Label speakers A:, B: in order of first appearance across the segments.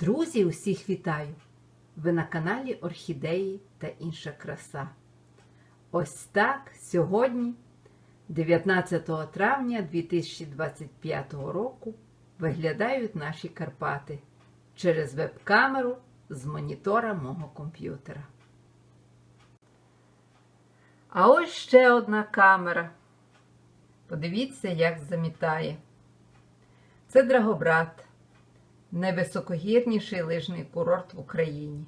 A: Друзі, усіх вітаю! Ви на каналі Орхідеї та інша краса. Ось так сьогодні, 19 травня 2025 року, виглядають наші Карпати через веб-камеру з монітора мого комп'ютера. А ось ще одна камера. Подивіться, як замітає. Це Драгобрат найвисокогірніший лижний курорт в Україні.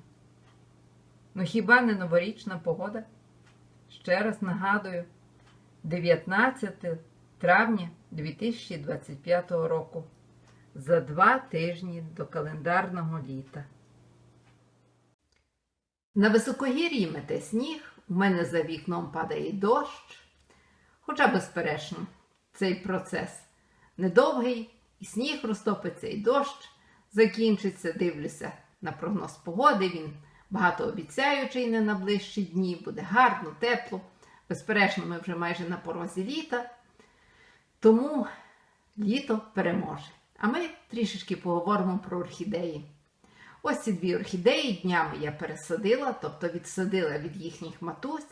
A: Ну хіба не новорічна погода? Ще раз нагадую, 19 травня 2025 року. За два тижні до календарного літа. На високогір'ї мете сніг, у мене за вікном падає дощ. Хоча, безперечно, цей процес недовгий, і сніг розтопиться, і дощ закінчиться. Дивлюся на прогноз погоди. Він багатообіцяючий не на ближчі дні, буде гарно, тепло. Безперечно, ми вже майже на порозі літа. Тому літо переможе. А ми трішечки поговоримо про орхідеї. Ось ці дві орхідеї днями я пересадила, тобто відсадила від їхніх матусь.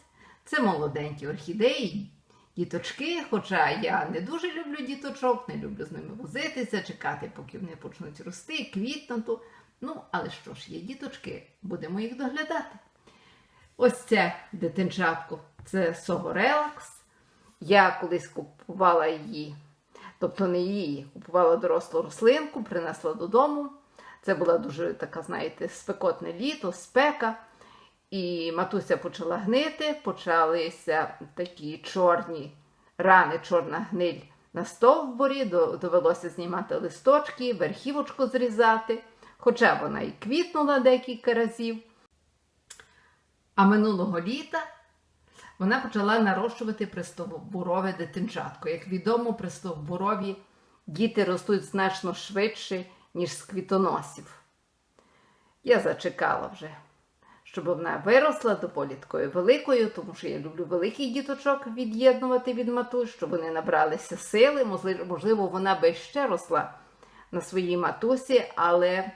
A: Це молоденькі орхідеї, діточки, хоча я не дуже люблю діточок, не люблю з ними возитися, чекати, поки вони почнуть рости, квітнути. Ну, але що ж, є діточки, будемо їх доглядати. Ось це дитинчатко, це Сого Релакс. Я колись купувала її, тобто не її, купувала дорослу рослинку, принесла додому. Це була дуже така, знаєте, спекотне літо, спека. І матуся почала гнити, почалися такі чорні рани, чорна гниль на стовбурі, довелося знімати листочки, верхівочку зрізати, хоча вона і квітнула декілька разів. А минулого літа вона почала нарощувати пристовбурове дитинчатко. Як відомо, пристовбурові діти ростуть значно швидше, ніж з квітоносів. Я зачекала вже щоб вона виросла доволі такою великою, тому що я люблю великих діточок від'єднувати від матусь, щоб вони набралися сили. Можливо, вона би ще росла на своїй матусі, але,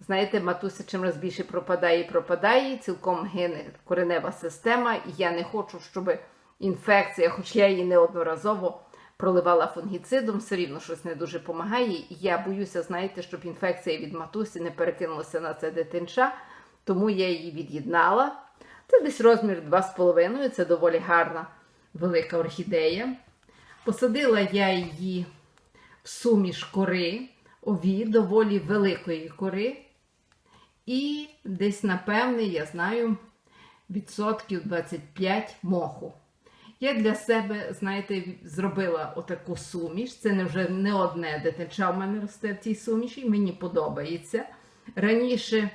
A: знаєте, матуся чим раз більше пропадає і пропадає, цілком гине коренева система, і я не хочу, щоб інфекція, хоч я її неодноразово проливала фунгіцидом, все рівно щось не дуже допомагає. І я боюся, знаєте, щоб інфекція від матусі не перекинулася на це дитинча тому я її від'єднала. Це десь розмір 2,5, це доволі гарна велика орхідея. Посадила я її в суміш кори, ові, доволі великої кори. І десь, напевне, я знаю, відсотків 25 моху. Я для себе, знаєте, зробила отаку суміш. Це не вже не одне дитинча в мене росте в цій суміші, мені подобається. Раніше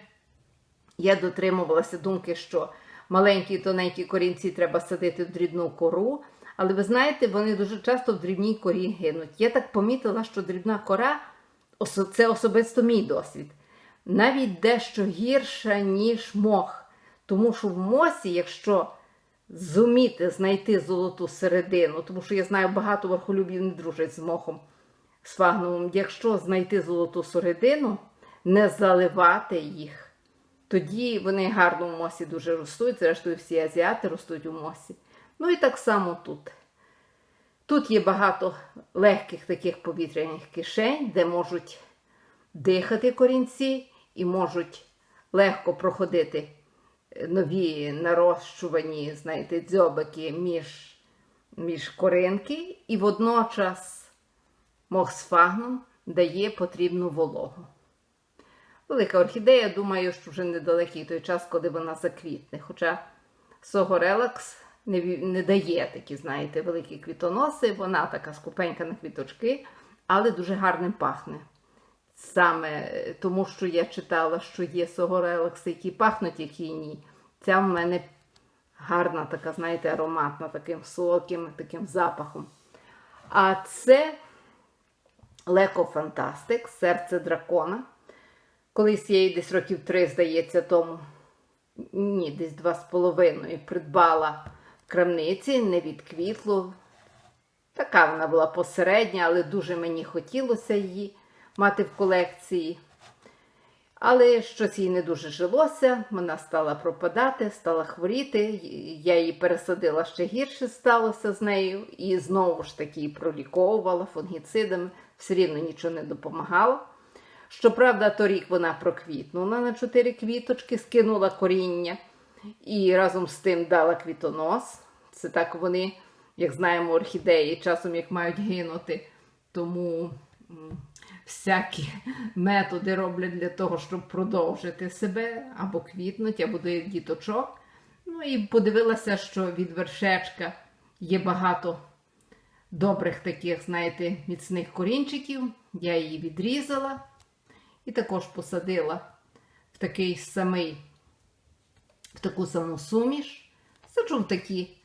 A: я дотримувалася думки, що маленькі тоненькі корінці треба садити в дрібну кору. Але ви знаєте, вони дуже часто в дрібній корі гинуть. Я так помітила, що дрібна кора це особисто мій досвід. Навіть дещо гірша, ніж мох. Тому що в мосі, якщо зуміти знайти золоту середину, тому що я знаю, багато верхолюбів не дружать з мохом з фагновим, якщо знайти золоту середину, не заливати їх. Тоді вони гарно в мосі дуже ростуть, зрештою, всі азіати ростуть у мосі. Ну і так само тут. Тут є багато легких таких повітряних кишень, де можуть дихати корінці і можуть легко проходити нові нарощувані, знаєте, дзьобики між між коринки, і водночас мохсфагном дає потрібну вологу. Велика орхідея, думаю, що вже недалекий той час, коли вона заквітне. Хоча Согорелакс не не дає такі, знаєте, великі квітоноси, вона така скупенька на квіточки, але дуже гарним пахне. Саме тому, що я читала, що є согорелакси, які пахнуть, які ні. Ця в мене гарна, така, знаєте, ароматна, таким солодким таким запахом. А це Леко Фантастик, серце дракона. Колись я її десь років три, здається, тому, ні, десь два з половиною придбала крамниці, не від квітлу. Така вона була посередня, але дуже мені хотілося її мати в колекції. Але щось їй не дуже жилося, вона стала пропадати, стала хворіти. Я її пересадила ще гірше сталося з нею, і знову ж таки проліковувала фунгіцидами, все рівно нічого не допомагало. Щоправда, торік вона проквітнула на чотири квіточки, скинула коріння і разом з тим дала квітонос. Це так вони, як знаємо, орхідеї часом як мають гинути. Тому всякі методи роблять для того, щоб продовжити себе або квітнуть, або дають діточок. Ну і подивилася, що від вершечка є багато добрих таких, знаєте, міцних корінчиків. Я її відрізала і також посадила в такий самий, в таку саму суміш. Саджу в такі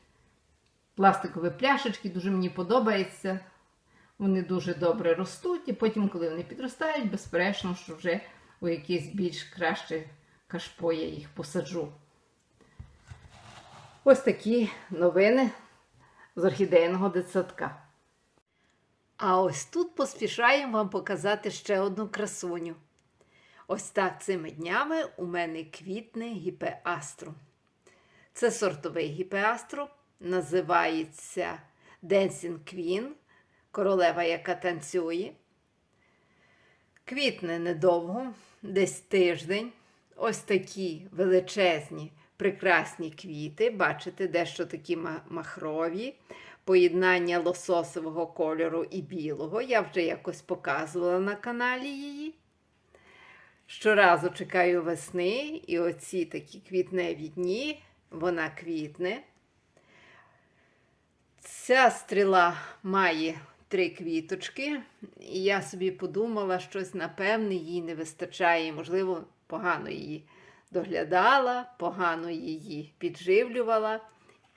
A: пластикові пляшечки, дуже мені подобається. Вони дуже добре ростуть, і потім, коли вони підростають, безперечно, що вже у якесь більш краще кашпо я їх посаджу. Ось такі новини з орхідейного дитсадка. А ось тут поспішаємо вам показати ще одну красуню. Ось так цими днями у мене квітне гіпеастру. Це сортовий гіпеастру, називається Dancing Queen, королева, яка танцює. Квітне недовго, десь тиждень. Ось такі величезні, прекрасні квіти. Бачите, дещо такі махрові, поєднання лососового кольору і білого. Я вже якось показувала на каналі її. Щоразу чекаю весни, і оці такі квітневі дні вона квітне. Ця стріла має три квіточки, і я собі подумала, щось, напевне, їй не вистачає. Можливо, погано її доглядала, погано її підживлювала,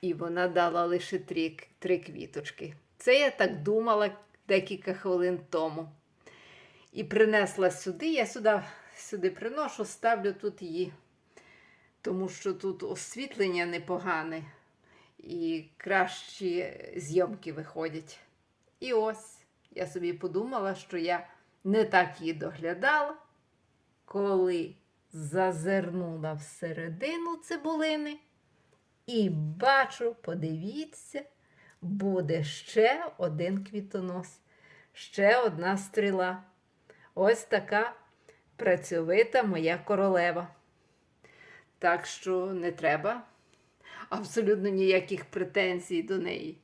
A: і вона дала лише три, три квіточки. Це я так думала декілька хвилин тому. І принесла сюди. Я сюди, сюди приношу, ставлю тут її, тому що тут освітлення непогане і кращі зйомки виходять. І ось я собі подумала, що я не так її доглядала, коли зазирнула всередину цибулини і бачу, подивіться, буде ще один квітонос, ще одна стріла. Ось така працьовита моя королева. Так що не треба абсолютно ніяких претензій до неї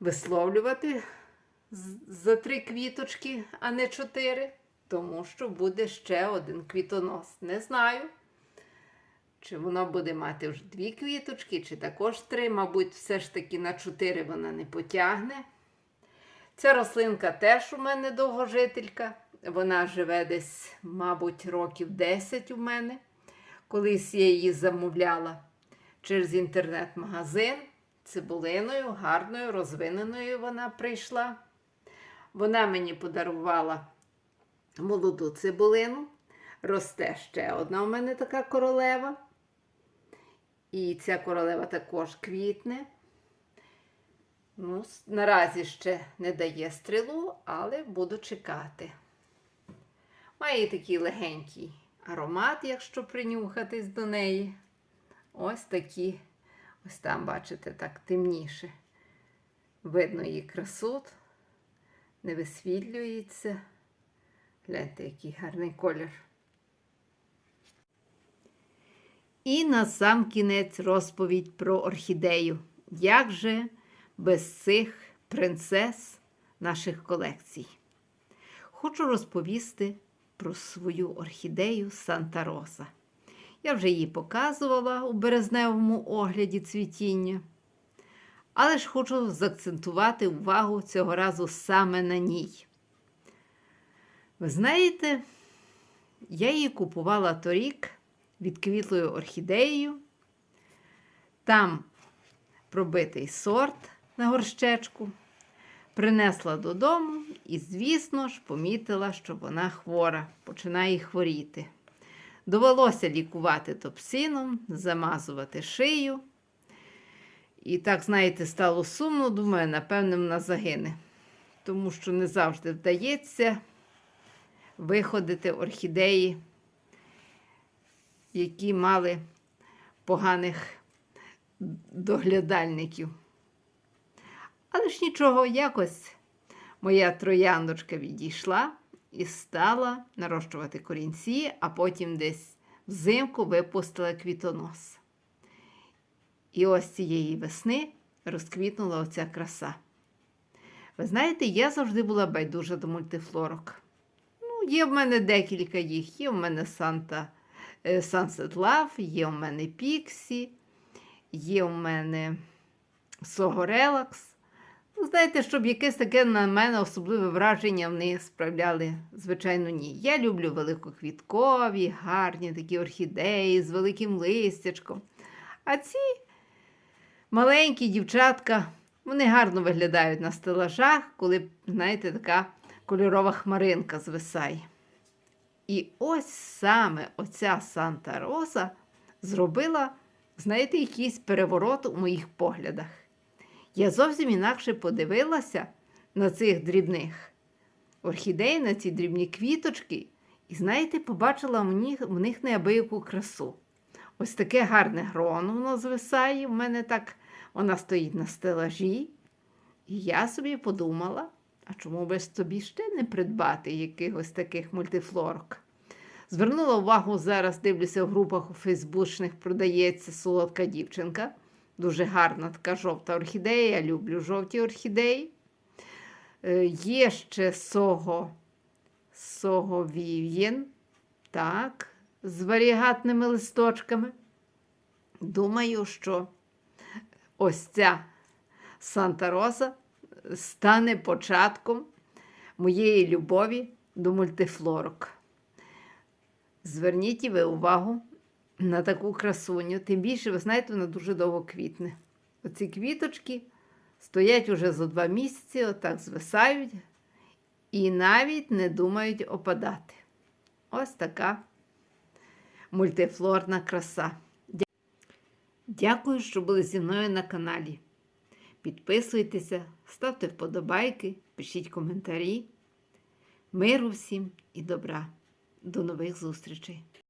A: висловлювати за три квіточки, а не чотири, тому що буде ще один квітонос. Не знаю, чи вона буде мати вже дві квіточки, чи також три, мабуть, все ж таки на чотири вона не потягне. Ця рослинка теж у мене довгожителька. Вона живе десь, мабуть, років 10 у мене. Колись я її замовляла через інтернет-магазин цибулиною, гарною, розвиненою вона прийшла. Вона мені подарувала молоду цибулину. Росте ще одна у мене така королева. І ця королева також квітне. Ну, наразі ще не дає стрілу, але буду чекати. Має такий легенький аромат, якщо принюхатись до неї. Ось такі, ось там, бачите, так темніше. Видно її красот, не висвітлюється. Гляньте, який гарний колір. І на сам кінець розповідь про орхідею. Як же без цих принцес наших колекцій? Хочу розповісти про свою орхідею Санта Роса. Я вже її показувала у березневому огляді цвітіння. Але ж хочу заакцентувати увагу цього разу саме на ній. Ви знаєте, я її купувала торік відквітлою орхідеєю. Там пробитий сорт на горщечку. Принесла додому і, звісно ж, помітила, що вона хвора, починає хворіти. Довелося лікувати топсином, замазувати шию. І так, знаєте, стало сумно, думаю, напевне, вона загине. Тому що не завжди вдається виходити орхідеї які мали поганих доглядальників. Але ж нічого, якось моя трояндочка відійшла і стала нарощувати корінці, а потім десь взимку випустила квітонос. І ось цієї весни розквітнула оця краса. Ви знаєте, я завжди була байдужа до мультифлорок. Ну, є в мене декілька їх. Є в мене Санта е, Sunset Love, є в мене Pixie, є в мене Relax. Ну, знаєте, щоб якесь таке на мене особливе враження вони справляли, звичайно, ні. Я люблю великоквіткові, гарні такі орхідеї з великим листячком. А ці маленькі дівчатка, вони гарно виглядають на стелажах, коли, знаєте, така кольорова хмаринка звисає. І ось саме оця Санта Роза зробила, знаєте, якийсь переворот у моїх поглядах. Я зовсім інакше подивилася на цих дрібних орхідей, на ці дрібні квіточки, і, знаєте, побачила в них, в них неабияку красу. Ось таке гарне гроно воно звисає. У мене так вона стоїть на стелажі. І я собі подумала, а чому би ж тобі ще не придбати якихось таких мультифлорок? Звернула увагу зараз, дивлюся в групах у Фейсбучних, продається солодка дівчинка. Дуже гарна така жовта орхідея. Я люблю жовті орхідеї. Е, Є ще сого, сого Вів'єн, так, з варігатними листочками. Думаю, що ось ця Санта Роза стане початком моєї любові до мультифлорок. Зверніть і ви увагу на таку красуню. Тим більше, ви знаєте, вона дуже довго квітне. Оці квіточки стоять уже за два місяці, отак звисають і навіть не думають опадати. Ось така мультифлорна краса. Дякую, що були зі мною на каналі. Підписуйтеся, ставте вподобайки, пишіть коментарі. Миру всім і добра. До нових зустрічей!